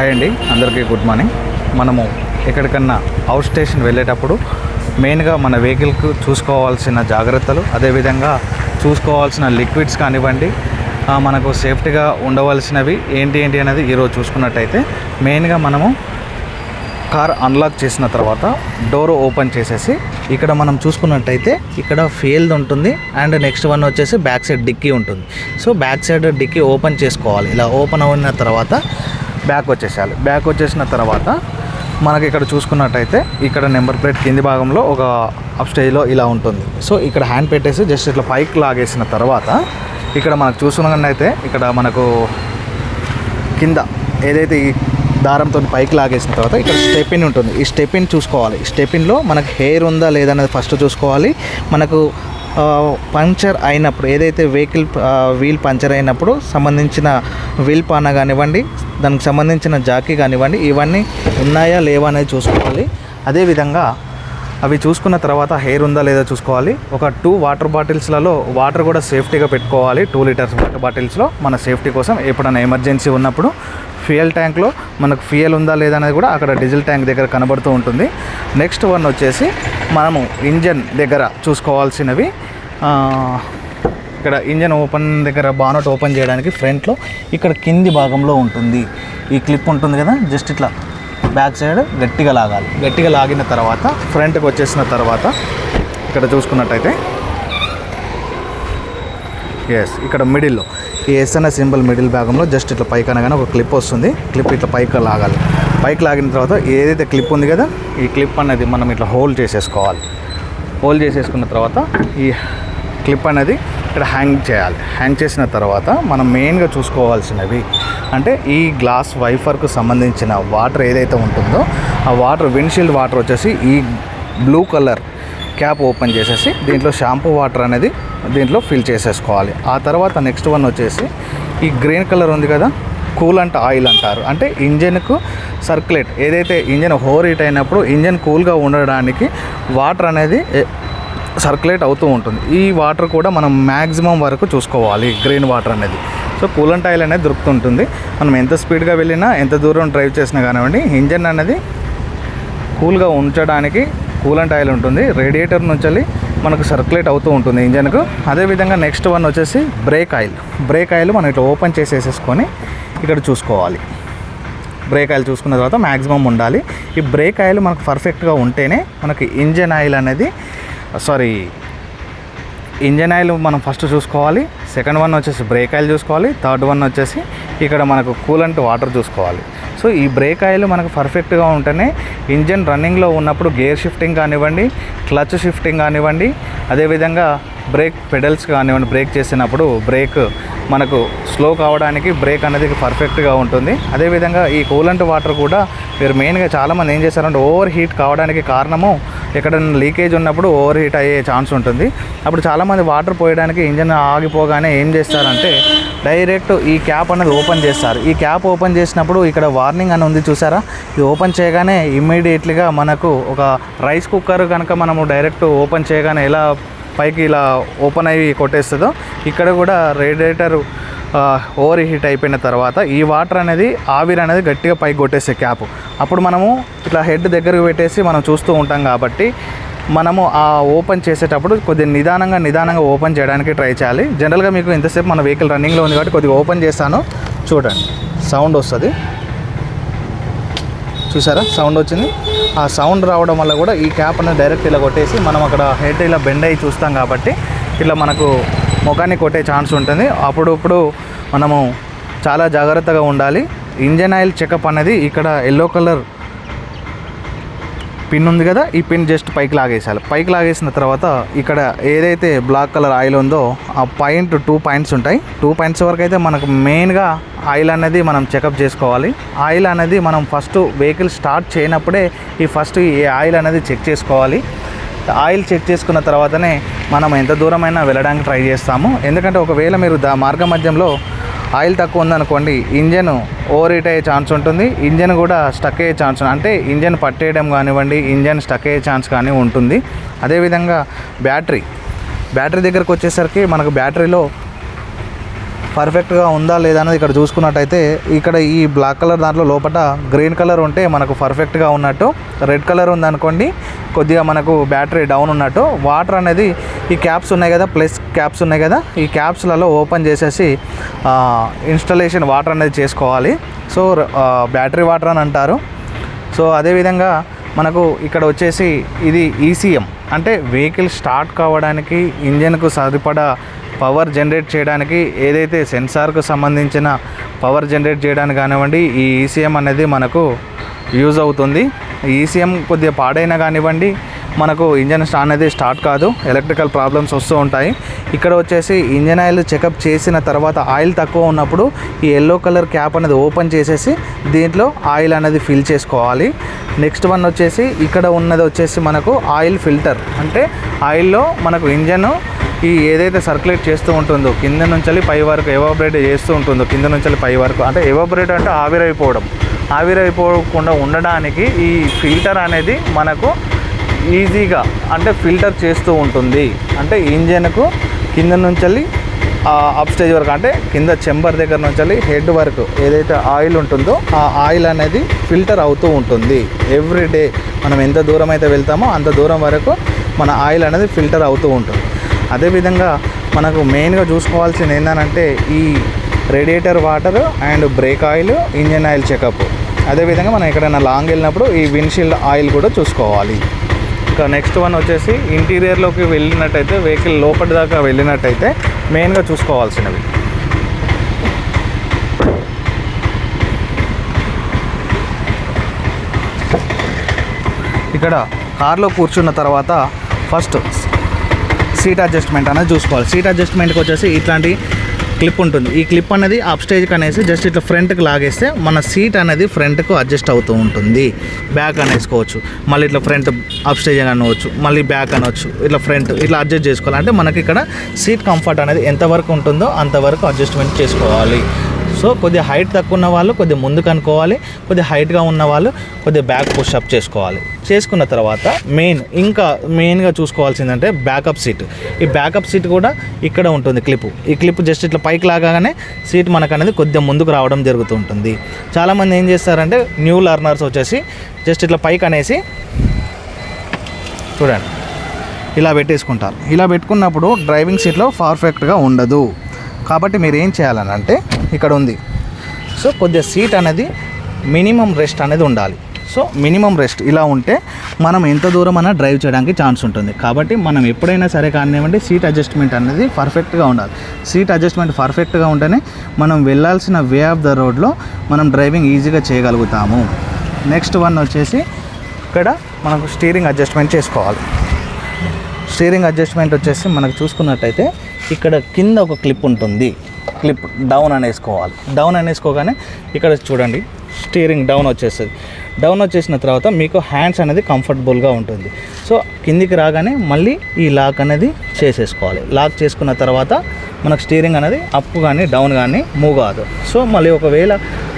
Hi అండి అందరికీ good morning మనము ఎక్కడికన్నా అవుట్ స్టేషన్ వెళ్ళేటప్పుడు మెయిన్గా మన వెహికల్కు చూసుకోవాల్సిన జాగ్రత్తలు అదేవిధంగా చూసుకోవాల్సిన లిక్విడ్స్ కానివ్వండి మనకు సేఫ్టీగా ఉండవలసినవి ఏంటి ఏంటి అనేది ఈరోజు చూసుకున్నట్టయితే మెయిన్గా మనము కార్ అన్లాక్ చేసిన తర్వాత డోర్ ఓపెన్ చేసేసి ఇక్కడ మనం చూసుకున్నట్టయితే ఇక్కడ ఫీల్డ్ ఉంటుంది అండ్ నెక్స్ట్ వన్ వచ్చేసి బ్యాక్ సైడ్ డిక్కీ ఉంటుంది. So back side dicky open చేసుకోవాలి. ఇలా ఓపెన్ అయిన తర్వాత బ్యాక్ వచ్చేసేయాలి. బ్యాక్ వచ్చేసిన తర్వాత మనకి ఇక్కడ చూసుకున్నట్టయితే ఇక్కడ నెంబర్ ప్లేట్ కింది భాగంలో ఒక అప్ స్టేజ్లో ఇలా ఉంటుంది. సో ఇక్కడ హ్యాండ్ పెట్టేసి జస్ట్ ఇట్లా పైకి లాగేసిన తర్వాత ఇక్కడ మనకు చూసుకున్నట్టయితే ఇక్కడ మనకు కింద ఏదైతే ఈ దారంతో పైకి లాగేసిన తర్వాత ఇక్కడ స్టెపిన్ ఉంటుంది. ఈ స్టెపిన్ చూసుకోవాలి. స్టెపిన్లో మనకు హెయిర్ ఉందా లేదా అనేది ఫస్ట్ చూసుకోవాలి. మనకు పంక్చర్ అయినప్పుడు ఏదైతే వెహికల్ వీల్ పంక్చర్ అయినప్పుడు సంబంధించిన వీల్ పాన కానివ్వండి దానికి సంబంధించిన జాకీ కానివ్వండి ఇవన్నీ ఉన్నాయా లేవా అనేది చూసుకోవాలి. అదేవిధంగా అవి చూసుకున్న తర్వాత హెయిర్ ఉందా లేదా చూసుకోవాలి. ఒక టూ వాటర్ బాటిల్స్లలో వాటర్ కూడా సేఫ్టీగా పెట్టుకోవాలి. టూ లీటర్స్ వాటర్ బాటిల్స్లో మన సేఫ్టీ కోసం ఎప్పుడైనా ఎమర్జెన్సీ ఉన్నప్పుడు ఫ్యూయల్ ట్యాంక్లో మనకు ఫ్యూయల్ ఉందా లేదా అనేది కూడా అక్కడ డీజిల్ ట్యాంక్ దగ్గర కనబడుతూ ఉంటుంది. నెక్స్ట్ వన్ వచ్చేసి మనము ఇంజన్ దగ్గర చూసుకోవాల్సినవి. ఇక్కడ ఇంజన్ ఓపెన్ దగ్గర బానట్ ఓపెన్ చేయడానికి ఫ్రంట్లో ఇక్కడ కింది భాగంలో ఉంటుంది. ఈ క్లిప్ ఉంటుంది కదా జస్ట్ ఇట్లా బ్యాక్ సైడ్ గట్టిగా లాగాలి. గట్టిగా లాగిన తర్వాత ఫ్రంట్కి వచ్చేసిన తర్వాత ఇక్కడ చూసుకున్నట్టయితే ఎస్ ఇక్కడ మిడిల్లో ఈ ఎస్ఎన్ఎస్ సింబల్ మిడిల్ భాగంలో జస్ట్ ఇట్లా పైకి అనగానే ఒక క్లిప్ వస్తుంది. క్లిప్ ఇట్లా పైకి లాగాలి. పైకి లాగిన తర్వాత ఏదైతే క్లిప్ ఉంది కదా ఈ క్లిప్ అనేది మనం ఇట్లా హోల్డ్ చేసేసుకోవాలి. హోల్డ్ చేసేసుకున్న తర్వాత ఈ క్లిప్ అనేది ఇక్కడ హ్యాంగ్ చేయాలి. హ్యాంగ్ చేసిన తర్వాత మనం మెయిన్గా చూసుకోవాల్సినవి అంటే ఈ గ్లాస్ వైఫర్కు సంబంధించిన వాటర్ ఏదైతే ఉంటుందో ఆ వాటర్ విండ్షీల్డ్ వాటర్ వచ్చేసి ఈ బ్లూ కలర్ క్యాప్ ఓపెన్ చేసేసి దీంట్లో షాంపూ వాటర్ అనేది దీంట్లో ఫిల్ చేసేసుకోవాలి. ఆ తర్వాత నెక్స్ట్ వన్ వచ్చేసి ఈ గ్రీన్ కలర్ ఉంది కదా కూలంట్ ఆయిల్ అంటారు. అంటే ఇంజన్కు సర్క్యులేట్ ఏదైతే ఇంజన్ హోర్ హీట్ అయినప్పుడు ఇంజన్ కూల్గా ఉండడానికి వాటర్ అనేది సర్క్యులేట్ అవుతూ ఉంటుంది. ఈ వాటర్ కూడా మనం మ్యాక్సిమం వరకు చూసుకోవాలి గ్రీన్ వాటర్ అనేది. సో కూలంట్ ఆయిల్ అనేది దొరుకుతుంటుంది. మనం ఎంత స్పీడ్గా వెళ్ళినా ఎంత దూరం డ్రైవ్ చేసినా కానివ్వండి ఇంజన్ అనేది కూల్గా ఉంచడానికి కూలంట్ ఆయిల్ ఉంటుంది. రేడియేటర్ నుంచి మనకు సర్క్యులేట్ అవుతూ ఉంటుంది ఇంజన్కు. అదేవిధంగా నెక్స్ట్ వన్ వచ్చేసి బ్రేక్ ఆయిల్. బ్రేక్ ఆయిల్ మనం ఇట్లా ఓపెన్ చేసేసేసుకొని ఇక్కడ చూసుకోవాలి. బ్రేక్ ఆయిల్ చూసుకున్న తర్వాత మ్యాక్సిమం ఉండాలి. ఈ బ్రేక్ ఆయిల్ మనకు పర్ఫెక్ట్గా ఉంటేనే మనకి ఇంజన్ ఆయిల్ అనేది సారీ ఇంజన్ ఆయిల్ మనం ఫస్ట్ చూసుకోవాలి. సెకండ్ వన్ వచ్చేసి బ్రేక్ ఆయిల్ చూసుకోవాలి. థర్డ్ వన్ వచ్చేసి ఇక్కడ మనకు కూలంట్ వాటర్ చూసుకోవాలి. సో ఈ బ్రేక్ ఆయిల్ మనకు పర్ఫెక్ట్గా ఉంటేనే ఇంజన్ రన్నింగ్లో ఉన్నప్పుడు గేర్ షిఫ్టింగ్ కానివ్వండి క్లచ్ షిఫ్టింగ్ కానివ్వండి అదేవిధంగా బ్రేక్ పెడల్స్ కానివ్వండి బ్రేక్ చేసినప్పుడు బ్రేక్ మనకు స్లో కావడానికి బ్రేక్ అనేది పర్ఫెక్ట్గా ఉంటుంది. అదేవిధంగా ఈ కూలంట్ వాటర్ కూడా మీరు మెయిన్గా చాలామంది ఏం చేస్తారంటే ఓవర్ హీట్ కావడానికి కారణము ఎక్కడైనా లీకేజ్ ఉన్నప్పుడు ఓవర్ హీట్ అయ్యే ఛాన్స్ ఉంటుంది. అప్పుడు చాలామంది వాటర్ పోయడానికి ఇంజన్ ఆగిపోగానే ఏం చేస్తారంటే డైరెక్ట్ ఈ క్యాప్ అనేది ఓపెన్ చేస్తారు. ఈ క్యాప్ ఓపెన్ చేసినప్పుడు ఇక్కడ వార్నింగ్ అని ఉంది చూసారా? ఇది ఓపెన్ చేయగానే ఇమ్మీడియట్లీగా మనకు ఒక రైస్ కుక్కర్ కనుక మనము డైరెక్ట్ ఓపెన్ చేయగానే ఎలా పైకి ఇలా ఓపెన్ అయ్యి కొట్టేస్తుందో ఇక్కడ కూడా రేడియేటర్ ఓవర్ హీట్ అయిపోయిన తర్వాత ఈ వాటర్ అనేది ఆవిరి అనేది గట్టిగా పైకి కొట్టేసే క్యాప్. అప్పుడు మనము ఇట్లా హెడ్ దగ్గరకు పెట్టేసి మనం చూస్తూ ఉంటాం కాబట్టి మనము ఆ ఓపెన్ చేసేటప్పుడు కొద్దిగా నిదానంగా నిదానంగా ఓపెన్ చేయడానికి ట్రై చేయాలి. జనరల్గా మీకు ఇంతసేపు మన వెహికల్ రన్నింగ్లో ఉంది కాబట్టి కొద్దిగా ఓపెన్ చేస్తాను. చూడండి సౌండ్ వస్తుంది. చూసారా? సౌండ్ వచ్చింది. ఆ సౌండ్ రావడం వల్ల కూడా ఈ క్యాప్ అనేది డైరెక్ట్ ఇలా కొట్టేసి మనం అక్కడ హెడ్ ఇలా బెండ్ అయ్యి చూస్తాం కాబట్టి ఇట్లా మనకు ముఖాన్ని కొట్టే ఛాన్స్ ఉంటుంది. అప్పుడప్పుడు మనము చాలా జాగ్రత్తగా ఉండాలి. ఇంజన్ ఆయిల్ చెకప్ అనేది ఇక్కడ ఎల్లో కలర్ పిన్ ఉంది కదా ఈ పిన్ జస్ట్ పైకి లాగేసాలి. పైకి లాగేసిన తర్వాత ఇక్కడ ఏదైతే బ్లాక్ కలర్ ఆయిల్ ఉందో ఆ పాయింట్ టూ పాయింట్స్ ఉంటాయి. టూ పాయింట్స్ వరకు అయితే మనకు మెయిన్గా ఆయిల్ అనేది మనం చెకప్ చేసుకోవాలి. ఆయిల్ అనేది మనం ఫస్ట్ వెహికల్ స్టార్ట్ చేయనప్పుడే ఈ ఫస్ట్ ఈ ఆయిల్ అనేది చెక్ చేసుకోవాలి. ఆయిల్ చెక్ చేసుకున్న తర్వాతనే మనం ఎంత దూరమైనా వెళ్ళడానికి ట్రై చేస్తాము. ఎందుకంటే ఒకవేళ మీరు దా మార్గ మధ్యంలో ఆయిల్ తక్కువ ఉందనుకోండి ఇంజన్ ఓవర్ హీట్ అయ్యే ఛాన్స్ ఉంటుంది. ఇంజన్ కూడా స్టక్ అయ్యే ఛాన్స్ అంటే ఇంజన్ పట్టేయడం కానివ్వండి ఇంజన్ స్టక్ అయ్యే ఛాన్స్ కానీ ఉంటుంది. అదేవిధంగా బ్యాటరీ. బ్యాటరీ దగ్గరకు వచ్చేసరికి మనకు బ్యాటరీలో పర్ఫెక్ట్గా ఉందా లేదా అనేది ఇక్కడ చూసుకున్నట్టయితే ఇక్కడ ఈ బ్లాక్ కలర్ దాంట్లో లోపల గ్రీన్ కలర్ ఉంటే మనకు పర్ఫెక్ట్గా ఉన్నట్టు రెడ్ కలర్ ఉందనుకోండి కొద్దిగా మనకు బ్యాటరీ డౌన్ ఉన్నట్టు వాటర్ అనేది ఈ క్యాప్స్ ఉన్నాయి కదా ప్లస్ క్యాప్స్ ఉన్నాయి కదా ఈ క్యాప్స్లలో ఓపెన్ చేసేసి ఇన్స్టలేషన్ వాటర్ అనేది చేసుకోవాలి. సో బ్యాటరీ వాటర్ అని అంటారు. సో అదేవిధంగా మనకు ఇక్కడ వచ్చేసి ఇది ఈసీఎం. అంటే వెహికల్ స్టార్ట్ కావడానికి ఇంజన్కు సరిపడా పవర్ జనరేట్ చేయడానికి ఏదైతే సెన్సార్కు సంబంధించిన పవర్ జనరేట్ చేయడానికి కానివ్వండి ఈ ఈసీఎం అనేది మనకు యూజ్ అవుతుంది. ఈసీఎం కొద్దిగా పాడైనా కానివ్వండి మనకు ఇంజన్ అనేది స్టార్ట్ కాదు. ఎలక్ట్రికల్ ప్రాబ్లమ్స్ వస్తూ ఉంటాయి. ఇక్కడ వచ్చేసి ఇంజన్ ఆయిల్ చెకప్ చేసిన తర్వాత ఆయిల్ తక్కువ ఉన్నప్పుడు ఈ ఎల్లో కలర్ క్యాప్ అనేది ఓపెన్ చేసేసి దీంట్లో ఆయిల్ అనేది ఫిల్ చేసుకోవాలి. నెక్స్ట్ వన్ వచ్చేసి ఇక్కడ ఉన్నది వచ్చేసి మనకు ఆయిల్ ఫిల్టర్. అంటే ఆయిల్లో మనకు ఇంజన్ ఈ ఏదైతే సర్క్యులేట్ చేస్తూ ఉంటుందో కింద నుంచి పై వరకు ఎవాబరేట్ చేస్తూ ఉంటుందో కింద నుంచి పై వరకు అంటే ఎవాబరేట్ అంటే ఆవిరైపోవడం. ఆవిరైపోకుండా ఉండడానికి ఈ ఫిల్టర్ అనేది మనకు ఈజీగా అంటే ఫిల్టర్ చేస్తూ ఉంటుంది. అంటే ఇంజన్కు కింద నుంచి అప్ స్టేజ్ వరకు అంటే కింద చెంబర్ దగ్గర నుంచి హెడ్ వరకు ఏదైతే ఆయిల్ ఉంటుందో ఆ ఆయిల్ అనేది ఫిల్టర్ అవుతూ ఉంటుంది. ఎవ్రీ డే మనం ఎంత దూరం అయితే వెళ్తామో అంత దూరం వరకు మన ఆయిల్ అనేది ఫిల్టర్ అవుతూ ఉంటుంది. అదేవిధంగా మనకు మెయిన్గా చూసుకోవాల్సింది ఏంటంటే ఈ radiator water and brake oil engine oil checkup. అదేవిధంగా మనం ఎక్కడైనా లాంగ్ వెళ్ళినప్పుడు ఈ విండ్షీల్డ్ ఆయిల్ కూడా చూసుకోవాలి. ఇంకా నెక్స్ట్ వన్ వచ్చేసి ఇంటీరియర్లోకి వెళ్ళినట్టయితే వెహికల్ లోపలి దాకా వెళ్ళినట్టయితే మెయిన్గా చూసుకోవాల్సినవి. ఇక్కడ కార్లో కూర్చున్న తర్వాత ఫస్ట్ సీట్ అడ్జస్ట్మెంట్ అనేది చూసుకోవాలి. సీట్ అడ్జస్ట్మెంట్కి వచ్చేసి ఇట్లాంటి క్లిప్ ఉంటుంది. ఈ క్లిప్ అనేది అప్ స్టేజ్కి అనేసి జస్ట్ ఇట్లా ఫ్రంట్కి లాగేస్తే మన సీట్ అనేది ఫ్రంట్కు అడ్జస్ట్ అవుతూ ఉంటుంది. బ్యాక్ అనేసుకోవచ్చు. మళ్ళీ ఇట్లా ఫ్రంట్ అప్ స్టేజ్ అని అనవచ్చు. మళ్ళీ బ్యాక్ అనవచ్చు. ఇట్లా ఫ్రంట్ ఇట్లా అడ్జస్ట్ చేసుకోవాలంటే మనకి ఇక్కడ సీట్ కంఫర్ట్ అనేది ఎంతవరకు ఉంటుందో అంతవరకు అడ్జస్ట్మెంట్ చేసుకోవాలి. సో కొద్దిగా హైట్ తక్కువ ఉన్న వాళ్ళు కొద్దిగా ముందుకు అనుకోవాలి. కొద్దిగా హైట్గా ఉన్న వాళ్ళు కొద్దిగా బ్యాక్ అప్ చేసుకోవాలి. చేసుకున్న తర్వాత మెయిన్ ఇంకా మెయిన్గా చూసుకోవాల్సిందంటే బ్యాకప్ సీట్ ఈ బ్యాకప్ సీట్ కూడా ఇక్కడ ఉంటుంది క్లిప్ ఈ క్లిప్ జస్ట్ ఇట్లా పైకి లాగానే సీట్ మనకు అనేది కొద్దిగా ముందుకు రావడం జరుగుతూ ఉంటుంది. చాలామంది ఏం చేస్తారంటే న్యూ లర్నర్స్ వచ్చేసి జస్ట్ ఇట్లా పైకి అనేసి చూడండి. ఇలా పెట్టేసుకుంటారు. ఇలా పెట్టుకున్నప్పుడు డ్రైవింగ్ సీట్లో పర్ఫెక్ట్గా ఉండదు. కాబట్టి మీరు ఏం చేయాలని అంటే ఇక్కడ ఉంది. సో కొద్దిగా సీట్ అనేది మినిమం రెస్ట్ అనేది ఉండాలి. సో మినిమం రెస్ట్ ఇలా ఉంటే మనం ఎంత దూరం అయినా డ్రైవ్ చేయడానికి ఛాన్స్ ఉంటుంది. కాబట్టి మనం ఎప్పుడైనా సరే కానివ్వండి సీట్ అడ్జస్ట్మెంట్ అనేది పర్ఫెక్ట్గా ఉండాలి. సీట్ అడ్జస్ట్మెంట్ పర్ఫెక్ట్గా ఉంటేనే మనం వెళ్ళాల్సిన వే ఆఫ్ ద రోడ్లో మనం డ్రైవింగ్ ఈజీగా చేయగలుగుతాము. నెక్స్ట్ వన్ వచ్చేసి ఇక్కడ మనకు స్టీరింగ్ అడ్జస్ట్మెంట్ చేసుకోవాలి. స్టీరింగ్ అడ్జస్ట్మెంట్ వచ్చేసి మనకు చూసుకున్నట్టయితే ఇక్కడ కింద ఒక క్లిప్ ఉంటుంది. క్లిప్ డౌన్ అనేసుకోవాలి. డౌన్ అనేసుకోగానే ఇక్కడ చూడండి స్టీరింగ్ డౌన్ వచ్చేస్తుంది. డౌన్ వచ్చేసిన తర్వాత మీకు హ్యాండ్స్ అనేది కంఫర్టబుల్గా ఉంటుంది. సో కిందికి రాగానే మళ్ళీ ఈ లాక్ అనేది చేసేసుకోవాలి. లాక్ చేసుకున్న తర్వాత మనకు స్టీరింగ్ అనేది అప్ కానీ డౌన్ కానీ మూవ్ కాదు. సో మళ్ళీ ఒకవేళ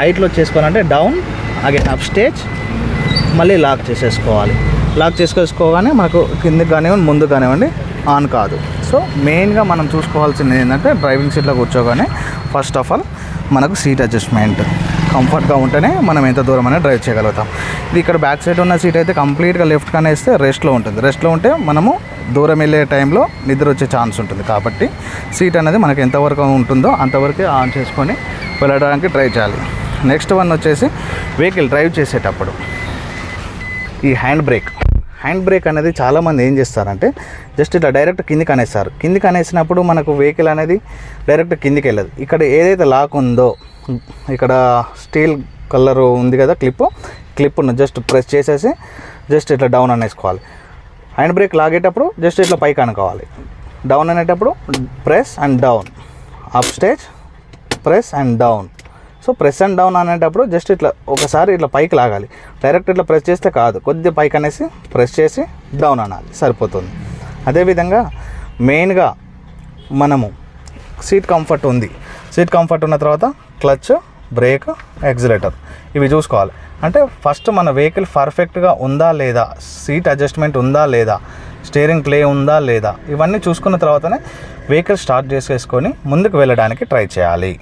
హైట్లో చేసుకోవాలంటే డౌన్ అగైన్ అప్ స్టేజ్ మళ్ళీ లాక్ చేసేసుకోవాలి. లాక్ చేసుకోగానే మనకు కిందకి కానివ్వండి ముందు కానివ్వండి ఆన్ కాదు. సో మెయిన్గా మనం చూసుకోవాల్సింది ఏంటంటే డ్రైవింగ్ సీట్లో కూర్చోగానే ఫస్ట్ ఆఫ్ ఆల్ మనకు సీట్ అడ్జస్ట్మెంట్. కంఫర్ట్గా ఉంటేనే మనం ఎంత దూరం అనేది డ్రైవ్ చేయగలుగుతాం. ఇది ఇక్కడ బ్యాక్ సైడ్ ఉన్న సీట్ అయితే కంప్లీట్గా లెఫ్ట్ కానీ వేస్తే రెస్ట్లో ఉంటుంది. రెస్ట్లో ఉంటే మనము దూరం వెళ్ళే టైంలో నిద్ర వచ్చే ఛాన్స్ ఉంటుంది. కాబట్టి సీట్ అనేది మనకి ఎంతవరకు ఉంటుందో అంతవరకే ఆన్ చేసుకొని వెళ్ళడానికి ట్రై చేయాలి. నెక్స్ట్ వన్ వచ్చేసి వెహికల్ డ్రైవ్ చేసేటప్పుడు. ఈ హ్యాండ్ బ్రేక్. హ్యాండ్ బ్రేక్ అనేది చాలామంది ఏం చేస్తారంటే జస్ట్ ఇట్లా డైరెక్ట్ కిందికి అనేస్తారు. కిందికి అనేసినప్పుడు మనకు వెహికల్ అనేది డైరెక్ట్ కిందికి వెళ్ళదు. ఇక్కడ ఏదైతే లాక్ ఉందో ఇక్కడ స్టీల్ కలర్ ఉంది కదా క్లిప్ క్లిప్ను జస్ట్ ప్రెస్ చేసేసి జస్ట్ ఇట్లా డౌన్ అనేసుకోవాలి. హ్యాండ్ బ్రేక్ లాగేటప్పుడు జస్ట్ ఇట్లా పైకి అనుకోవాలి. డౌన్ అనేటప్పుడు press and down up stage press and down so press and down అనేటప్పుడు జస్ట్ ఇట్లా ఒకసారి ఇట్లా పైకి లాగాలి. డైరెక్ట్ ఇట్లా ప్రెస్ చేస్తే కాదు. కొద్దిగా పైకి అనేసి ప్రెస్ చేసి డౌన్ అనాలి. సరిపోతుంది. అదేవిధంగా మెయిన్గా మనము సీట్ కంఫర్ట్ ఉంది. సీట్ కంఫర్ట్ ఉన్న తర్వాత క్లచ్ బ్రేక్ ఎగ్జిలేటర్ ఇవి చూసుకోవాలి. అంటే ఫస్ట్ మన వెహికల్ పర్ఫెక్ట్గా ఉందా లేదా సీట్ అడ్జస్ట్మెంట్ ఉందా లేదా స్టీరింగ్ ప్లే ఉందా లేదా ఇవన్నీ చూసుకున్న తర్వాతనే వెహికల్ స్టార్ట్ చేసేసుకొని ముందుకు వెళ్ళడానికి ట్రై చేయాలి.